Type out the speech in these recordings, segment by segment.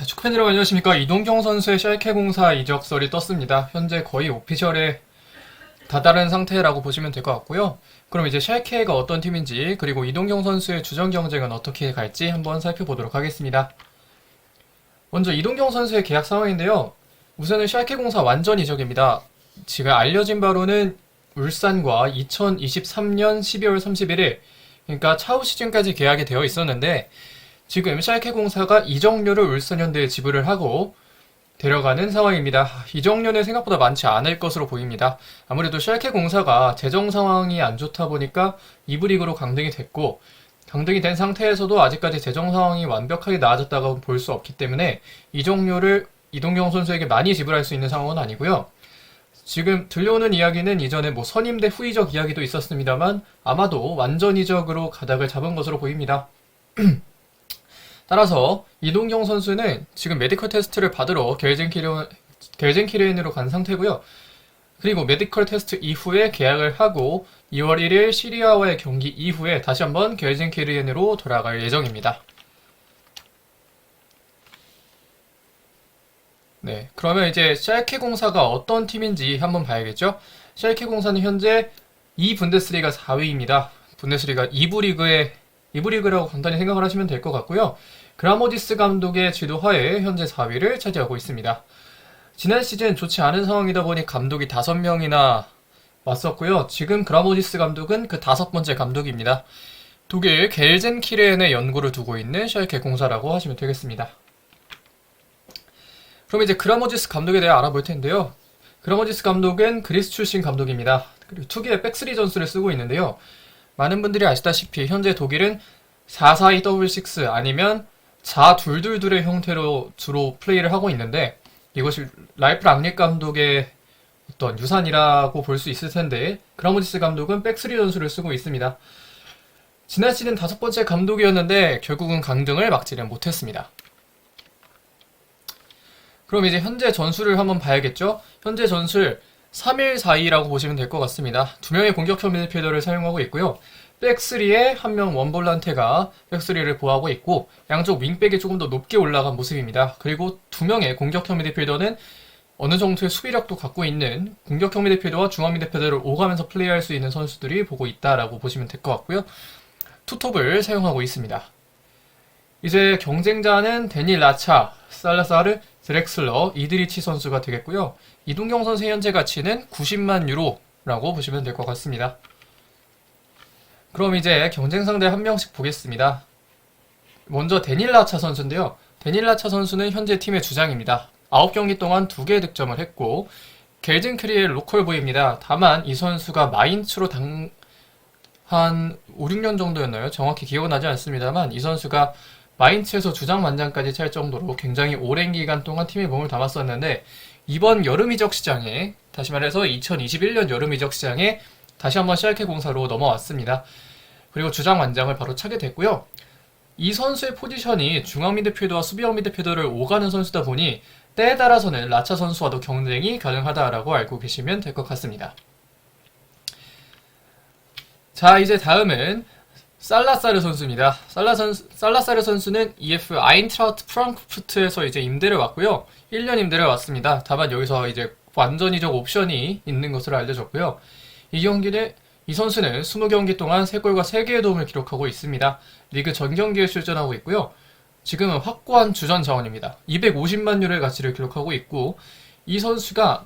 자, 축구팬 여러분 안녕하십니까. 이동경 선수의 샬케 공사 이적설이 떴습니다. 현재 거의 오피셜에 다다른 상태라고 보시면 될 것 같고요. 그럼 이제 샬케가 어떤 팀인지 그리고 이동경 선수의 주전 경쟁은 어떻게 갈지 한번 살펴보도록 하겠습니다. 먼저 이동경 선수의 계약 상황인데요. 우선은 샬케 공사 완전 이적입니다. 지금 알려진 바로는 울산과 2023년 12월 31일 그러니까 차후 시즌까지 계약이 되어 있었는데 지금 샬케 공사가 이적료를 울산현대에 지불을 하고 데려가는 상황입니다. 이적료는 생각보다 많지 않을 것으로 보입니다. 아무래도 샬케 공사가 재정 상황이 안 좋다 보니까 2부 리그로 강등이 됐고 강등이 된 상태에서도 아직까지 재정 상황이 완벽하게 나아졌다고 볼 수 없기 때문에 이적료를 이동경 선수에게 많이 지불할 수 있는 상황은 아니고요. 지금 들려오는 이야기는 이전에 뭐 선임대 후이적 이야기도 있었습니다만 아마도 완전 이적으로 가닥을 잡은 것으로 보입니다. 따라서 이동경 선수는 지금 메디컬 테스트를 받으러 겔젠키르엔으로 간 상태고요. 그리고 메디컬 테스트 이후에 계약을 하고 2월 1일 시리아와의 경기 이후에 다시 한번 겔젠키르엔으로 돌아갈 예정입니다. 네, 그러면 이제 샬케 공사가 어떤 팀인지 한번 봐야겠죠? 샬케 공사는 현재 2 분데스리가 4위입니다. 분데스리가 2부 리그의 2부 리그라고 간단히 생각을 하시면 될 것 같고요. 그라모디스 감독의 지도하에 현재 4위를 차지하고 있습니다. 지난 시즌 좋지 않은 상황이다 보니 감독이 5명이나 왔었고요. 지금 그라모디스 감독은 그 다섯 번째 감독입니다. 독일 겔젠키르엔에 연구를 두고 있는 샬케 공사라고 하시면 되겠습니다. 그럼 이제 그라모디스 감독에 대해 알아볼 텐데요. 그라모디스 감독은 그리스 출신 감독입니다. 그리고 투기의 백스리 전술을 쓰고 있는데요. 많은 분들이 아시다시피 현재 독일은 442W6 아니면 422의 형태로 주로 플레이를 하고 있는데 이것이 라이프 랑릭 감독의 어떤 유산이라고 볼 수 있을 텐데 그라모디스 감독은 백스리 전술을 쓰고 있습니다. 지난 시즌 다섯 번째 감독이었는데 결국은 강등을 막지는 못했습니다. 그럼 이제 현재 전술을 한번 봐야겠죠? 현재 전술 3-1-4-2라고 보시면 될 것 같습니다. 두 명의 공격형 미드필더를 사용하고 있고요. 백스리에 한 명 원볼란테가 백스리를 보호하고 있고 양쪽 윙백이 조금 더 높게 올라간 모습입니다. 그리고 두 명의 공격형 미드필더는 어느 정도의 수비력도 갖고 있는 공격형 미드필더와 중앙 미드필더를 오가면서 플레이할 수 있는 선수들이 보고 있다라고 보시면 될 것 같고요. 투톱을 사용하고 있습니다. 이제 경쟁자는 데니 라차, 살라사르, 드렉슬러, 이드리치 선수가 되겠고요. 이동경 선수의 현재 가치는 90만 유로라고 보시면 될 것 같습니다. 그럼 이제 경쟁 상대 한 명씩 보겠습니다. 먼저 데닐라차 선수인데요. 데닐라차 선수는 현재 팀의 주장입니다. 9경기 동안 2개의 득점을 했고 겔젠크리의 로컬 보입니다. 다만 이 선수가 마인츠로 당... 한 5, 6년 정도였나요? 정확히 기억은 나지 않습니다만 이 선수가 마인츠에서 주장 만장까지 찰 정도로 굉장히 오랜 기간 동안 팀에 몸을 담았었는데 이번 여름 이적 시장에 다시 말해서 2021년 여름 이적 시장에 다시 한번 샬케 공사로 넘어왔습니다. 그리고 주장 완장을 바로 차게 됐고요. 이 선수의 포지션이 중앙 미드필더와 수비형 미드필더를 오가는 선수다 보니 때에 따라서는 라차 선수와도 경쟁이 가능하다라고 알고 계시면 될 것 같습니다. 자, 이제 다음은 살라사르 선수입니다. 살라 선, 살라사르 선수는 EF 아인트라우트 프랑크푸르트에서 이제 임대를 왔고요. 1년 임대를 왔습니다. 다만 여기서 이제 완전이적 옵션이 있는 것으로 알려졌고요. 이 경기는 이 선수는 20경기 동안 3골과 3개의 도움을 기록하고 있습니다. 리그 전 경기에 출전하고 있고요. 지금은 확고한 주전 자원입니다. 250만 유로의 가치를 기록하고 있고 이 선수가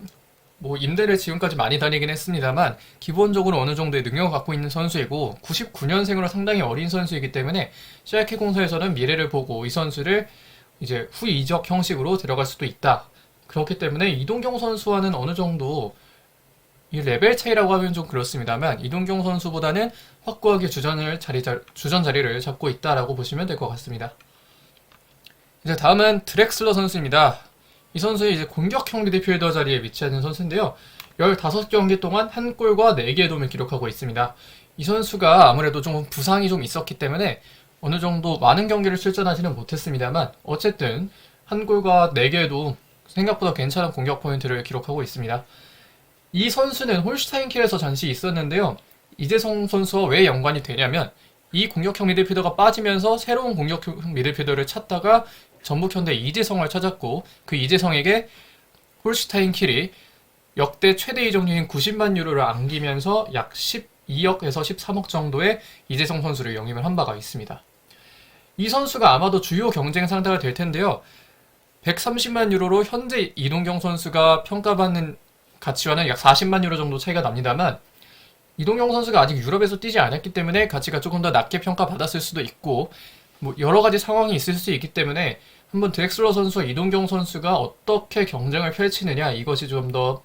뭐 임대를 지금까지 많이 다니긴 했습니다만 기본적으로 어느 정도의 능력을 갖고 있는 선수이고 99년생으로 상당히 어린 선수이기 때문에 샬케 공사에서는 미래를 보고 이 선수를 이제 후 이적 형식으로 데려갈 수도 있다. 그렇기 때문에 이동경 선수와는 어느 정도 이 레벨 차이라고 하면 좀 그렇습니다만 이동경 선수보다는 확고하게 주전을 자리 주전 자리를 잡고 있다라고 보시면 될 것 같습니다. 이제 다음은 드렉슬러 선수입니다. 이 선수는 이제 공격형 미드필더 자리에 위치하는 선수인데요. 15경기 동안 한 골과 4개의 도움을 기록하고 있습니다. 이 선수가 아무래도 좀 부상이 좀 있었기 때문에 어느 정도 많은 경기를 출전하지는 못했습니다만 어쨌든 한 골과 4개의 도움 생각보다 괜찮은 공격 포인트를 기록하고 있습니다. 이 선수는 홀슈타인킬에서 잠시 있었는데요. 이재성 선수와 왜 연관이 되냐면 이 공격형 미드필더가 빠지면서 새로운 공격형 미드필더를 찾다가 전북현대 이재성을 찾았고 그 이재성에게 홀슈타인 킬이 역대 최대 이적료인 90만 유로를 안기면서 약 12억에서 13억 정도의 이재성 선수를 영입을 한 바가 있습니다. 이 선수가 아마도 주요 경쟁 상대가 될 텐데요. 130만 유로로 현재 이동경 선수가 평가받는 가치와는 약 40만 유로 정도 차이가 납니다만 이동경 선수가 아직 유럽에서 뛰지 않았기 때문에 가치가 조금 더 낮게 평가받았을 수도 있고 뭐 여러 가지 상황이 있을 수 있기 때문에 한번 드렉슬러 선수와 이동경 선수가 어떻게 경쟁을 펼치느냐 이것이 좀 더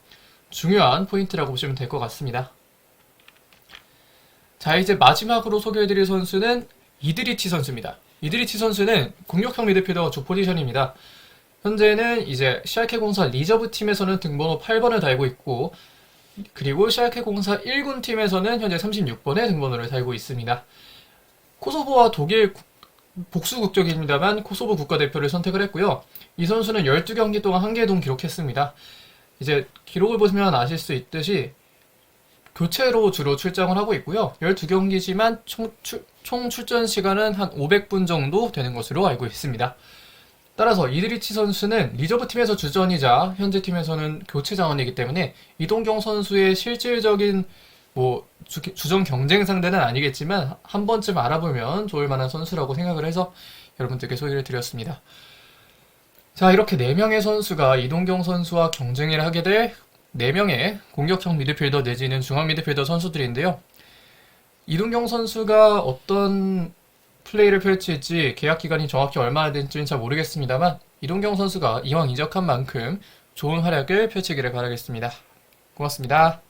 중요한 포인트라고 보시면 될 것 같습니다. 자 이제 마지막으로 소개해드릴 선수는 이드리치 선수입니다. 이드리치 선수는 공격형 미드필더 주 포지션입니다. 현재는 이제 시알케 공사 리저브 팀에서는 등번호 8번을 달고 있고 그리고 시알케 공사 1군 팀에서는 현재 36번의 등번호를 달고 있습니다. 코소보와 독일 국- 복수 국적입니다만 코소보 국가대표를 선택을 했고요. 이 선수는 12경기 동안 한 개동 기록했습니다. 이제 기록을 보시면 아실 수 있듯이 교체로 주로 출장을 하고 있고요. 12경기지만 총, 출, 총 출전 시간은 한 500분 정도 되는 것으로 알고 있습니다. 따라서 이드리치 선수는 리저브 팀에서 주전이자 현재 팀에서는 교체 자원이기 때문에 이동경 선수의 실질적인 뭐 주, 주 전 경쟁 상대는 아니겠지만 한 번쯤 알아보면 좋을 만한 선수라고 생각을 해서 여러분들께 소개를 드렸습니다. 자, 이렇게 4명의 선수가 이동경 선수와 경쟁을 하게 될 4명의 공격형 미드필더 내지는 중앙 미드필더 선수들인데요. 이동경 선수가 어떤 플레이를 펼칠지 계약 기간이 정확히 얼마나 될지는 잘 모르겠습니다만 이동경 선수가 이왕 이적한 만큼 좋은 활약을 펼치기를 바라겠습니다. 고맙습니다.